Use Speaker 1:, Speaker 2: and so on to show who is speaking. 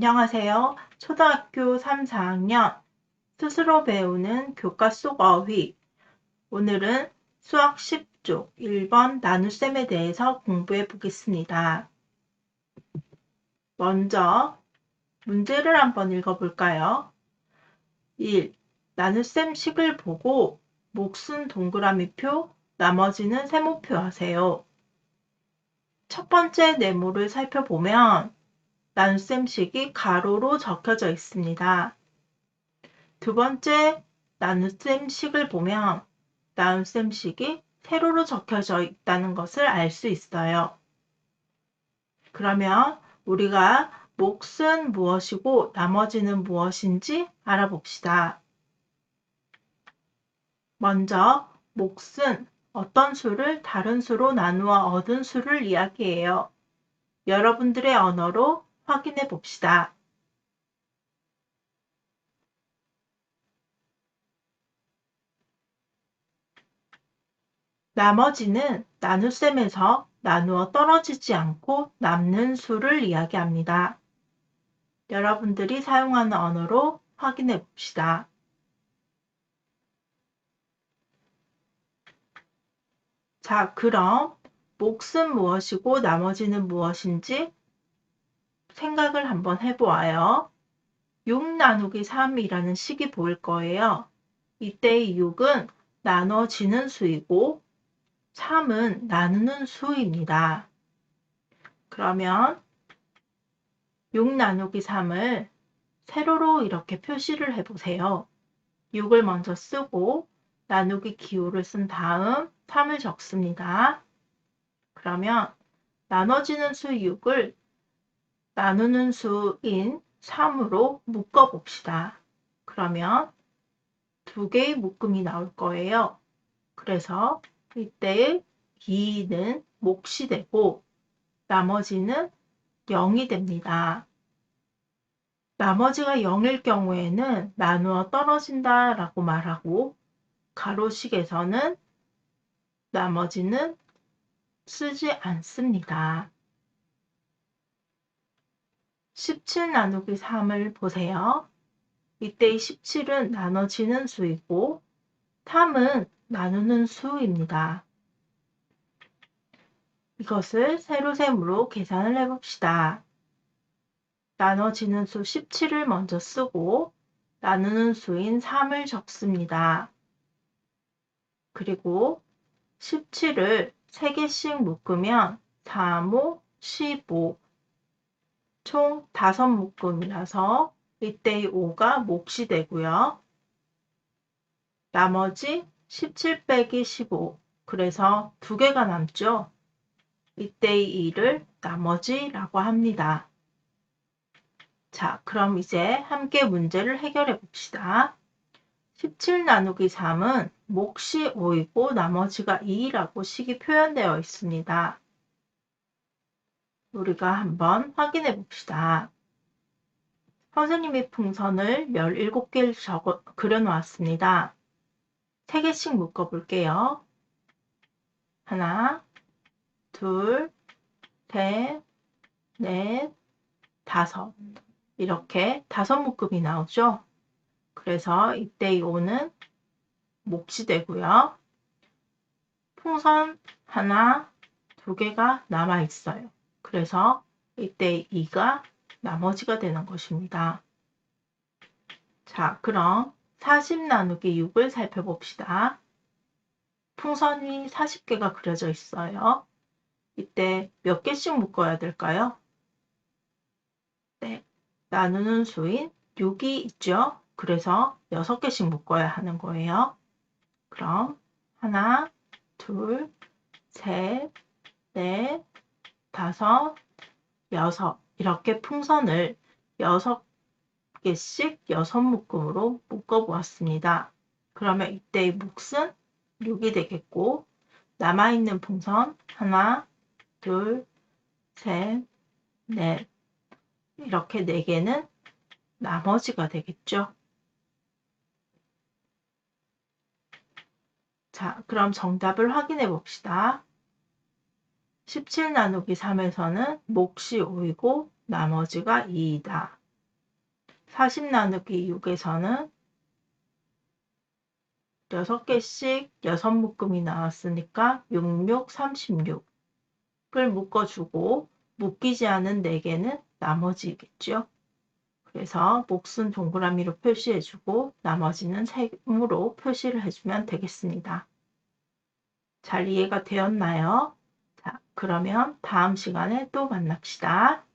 Speaker 1: 안녕하세요. 초등학교 3, 4학년 스스로 배우는 교과 속 어휘. 오늘은 수학 10쪽 1번 나눗셈에 대해서 공부해 보겠습니다. 먼저 문제를 한번 읽어볼까요? 1. 나눗셈 식을 보고 몫은 동그라미 표, 나머지는 세모표 하세요. 첫 번째 네모를 살펴보면 나눗셈식이 가로로 적혀져 있습니다. 두 번째 나눗셈식을 보면 나눗셈식이 세로로 적혀져 있다는 것을 알 수 있어요. 그러면 우리가 몫은 무엇이고 나머지는 무엇인지 알아봅시다. 먼저 몫은 어떤 수를 다른 수로 나누어 얻은 수를 이야기해요. 여러분들의 언어로 확인해 봅시다. 나머지는 나눗셈에서 나누어 떨어지지 않고 남는 수를 이야기합니다. 여러분들이 사용하는 언어로 확인해 봅시다. 자, 그럼 몫은 무엇이고 나머지는 무엇인지 생각을 한번 해보아요. 6 나누기 3이라는 식이 보일 거예요. 이때의 6은 나눠지는 수이고 3은 나누는 수입니다. 그러면 6 나누기 3을 세로로 이렇게 표시를 해보세요. 6을 먼저 쓰고 나누기 기호를 쓴 다음 3을 적습니다. 그러면 나눠지는 수 6을 나누는 수인 3으로 묶어 봅시다. 그러면 두 개의 묶음이 나올 거예요. 그래서 이때 2는 몫이 되고 나머지는 0이 됩니다. 나머지가 0일 경우에는 나누어 떨어진다 라고 말하고 가로식에서는 나머지는 쓰지 않습니다. 17 나누기 3을 보세요. 이때의 17은 나눠지는 수이고 3은 나누는 수입니다. 이것을 세로셈으로 계산을 해봅시다. 나눠지는 수 17을 먼저 쓰고 나누는 수인 3을 적습니다. 그리고 17을 3개씩 묶으면 3, 5, 15, 총 5묶음이라서 이때의 5가 몫이 되고요. 나머지 17 빼기 15 그래서 두 개가 남죠. 이때의 2를 나머지라고 합니다. 자, 그럼 이제 함께 문제를 해결해 봅시다. 17 나누기 3은 몫이 5이고 나머지가 2라고 식이 표현되어 있습니다. 우리가 한번 확인해 봅시다. 선생님이 풍선을 17개를 적어, 그려놓았습니다. 3개씩 묶어볼게요. 하나, 둘, 셋, 넷, 다섯. 이렇게 다섯 묶음이 나오죠? 그래서 이때의 5는 몫이 되고요. 풍선 하나, 두 개가 남아 있어요. 그래서 이때 2가 나머지가 되는 것입니다. 자, 그럼 40 나누기 6을 살펴봅시다. 풍선이 40개가 그려져 있어요. 이때 몇 개씩 묶어야 될까요? 네, 나누는 수인 6이 있죠. 그래서 6개씩 묶어야 하는 거예요. 그럼 하나, 둘, 셋, 넷, 다섯, 여섯 이렇게 풍선을 여섯 개씩 여섯 묶음으로 묶어 보았습니다. 그러면 이때의 몫은 6이 되겠고 남아있는 풍선 하나, 둘, 셋, 넷 이렇게 4개는 나머지가 되겠죠. 자, 그럼 정답을 확인해 봅시다. 17 나누기 3에서는 몫이 5이고 나머지가 2이다. 40 나누기 6에서는 6개씩 6묶음이 나왔으니까 66, 36을 묶어주고 묶이지 않은 4개는 나머지겠죠. 그래서 몫은 동그라미로 표시해주고 나머지는 세모로 표시를 해주면 되겠습니다. 잘 이해가 되었나요? 자, 그러면 다음 시간에 또 만납시다.